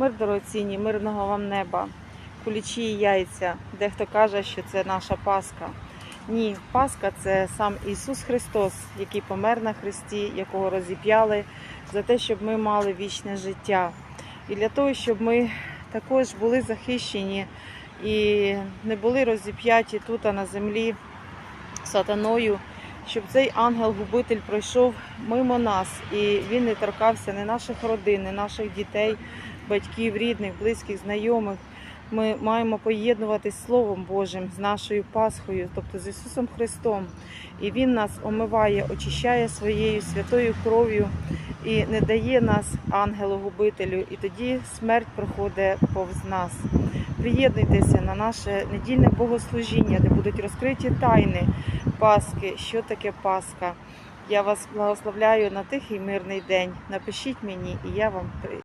Мир дорогоцінні, мирного вам неба, кулічі і яйця. Дехто каже, що це наша Пасха. Ні, Пасха це сам Ісус Христос, який помер на Христі, якого розіп'яли за те, щоб ми мали вічне життя. І для того, щоб ми також були захищені і не були розіп'яті тут а на землі сатаною, щоб цей ангел-губитель пройшов мимо нас, і він не торкався не наших родин, не наших дітей, батьків, рідних, близьких, знайомих. Ми маємо поєднуватись Словом Божим, з нашою Пасхою, тобто з Ісусом Христом. І Він нас омиває, очищає своєю святою кров'ю і не дає нас ангелу-губителю. І тоді смерть проходить повз нас. Приєднуйтеся на наше недільне богослужіння, де будуть розкриті тайни Пасхи, що таке Пасха. Я вас благословляю на тихий мирний день. Напишіть мені, і я вам